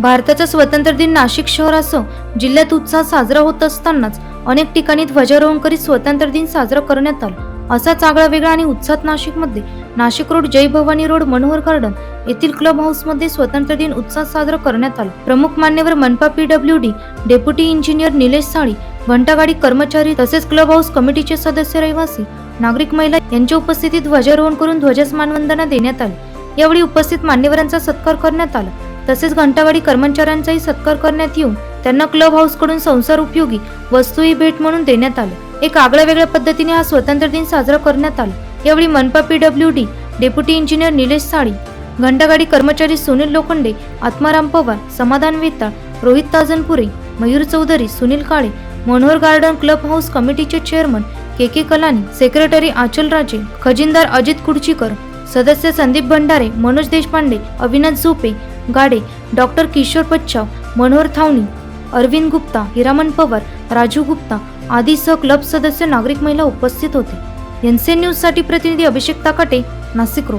भारताचा स्वातंत्र्य दिन नाशिक शहरासह जिल्ह्यात उत्साह साजरा होत असतानाच अनेक ठिकाणी ध्वजारोहण करीत स्वातंत्र्य दिन साजरा करण्यात आला. असाच आगळा वेगळा आणि उत्साहात नाशिकमध्ये Nashik road Jay Bhavani road Manohar garden येथील क्लब हाऊसमध्ये स्वातंत्र्य दिन उत्साह साजरा करण्यात आला. प्रमुख मान्यवर मनपा P W D deputy engineer Nilesh Sali घंटागाडी कर्मचारी तसेच क्लब हाऊस कमिटीचे सदस्य रहिवासी नागरिक महिला यांच्या उपस्थितीत ध्वजारोहण करून ध्वजास मानवंदना देण्यात आली. यावेळी उपस्थित मान्यवरांचा सत्कार करण्यात आला. तसेच घंटावाडी कर्मचाऱ्यांचाही सत्कार करण्यात येऊन त्यांना क्लब हाऊसकडून संसार उपयोगी वस्तूही भेट म्हणून देण्यात आले. एक आगळ्या वेगळ्या पद्धतीने हा स्वातंत्र्य दिन साजरा करण्यात आला. यावेळी मनपा PW D deputy engineer Nilesh Sali घंटागाडी कर्मचारी Sunil Lokhande Atmaram Pawar Samadhan Vetal Rohit Tajanpure Mayur Chaudhari Sunil Kale Manohar garden club house कमिटीचे chairman K K Kalani secretary Aachal Raje खजिनदार Ajit Kudchikar सदस्य संदीप भंडारे मनोज देशपांडे अविनाश झोपे गाडे डॉक्टर किशोर पच्छाव मनोहर थावणी अरविंद गुप्ता हिरामन पवार राजू गुप्ता आदीसह क्लब सदस्य नागरिक महिला उपस्थित होते. एनसीएन न्यूजसाठी प्रतिनिधी अभिषेक ताकाटे नाशिक रोड